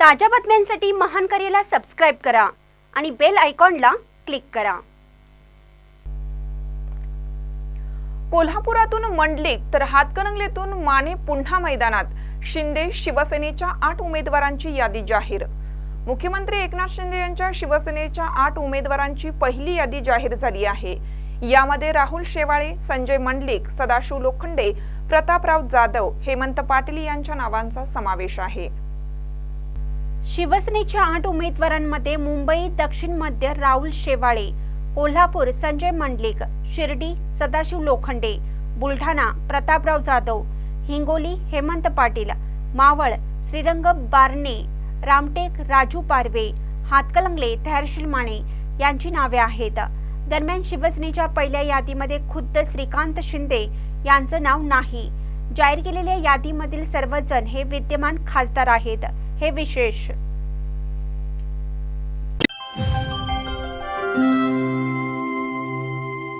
ताज्या बातम्यांसाठी महान करेला सबस्क्राईब करा आणि बेल आयकॉनला क्लिक करा. कोल्हापुरातून मंडलिक तर हातकणंगलेतून माने पुन्हा मैदानात शिंदे शिवसेनेच्या आठ उमेदवारांची यादी जाहीर. मुख्यमंत्री एकनाथ शिंदे यांच्या शिवसेनेच्या आठ उमेदवारांची पहिली यादी जाहीर झाली आहे. यामध्ये राहुल शेवाळे संजय मंडलिक सदाशिव लोखंडे प्रतापराव जाधव हेमंत पाटील यांच्या नावांचा समावेश आहे. शिवसेनेच्या आठ उमेदवारांमध्ये मुंबई दक्षिण मध्य राहुल शेवाळे कोल्हापूर संजय मंडलिक शिर्डी सदाशिव लोखंडे बुलढाणा प्रतापराव जाधव हिंगोली हेमंत पाटील मावळ श्रीरंग बारणे रामटेक राजू पारवे हातकलंगले तहरशील माने यांची नावे आहेत. दरम्यान शिवसेनेच्या पहिल्या यादीमध्ये खुद्द श्रीकांत शिंदे यांचं नाव नाही. जाहीर केलेल्या यादीमधील सर्वजण हे विद्यमान खासदार आहेत. हे विशेष.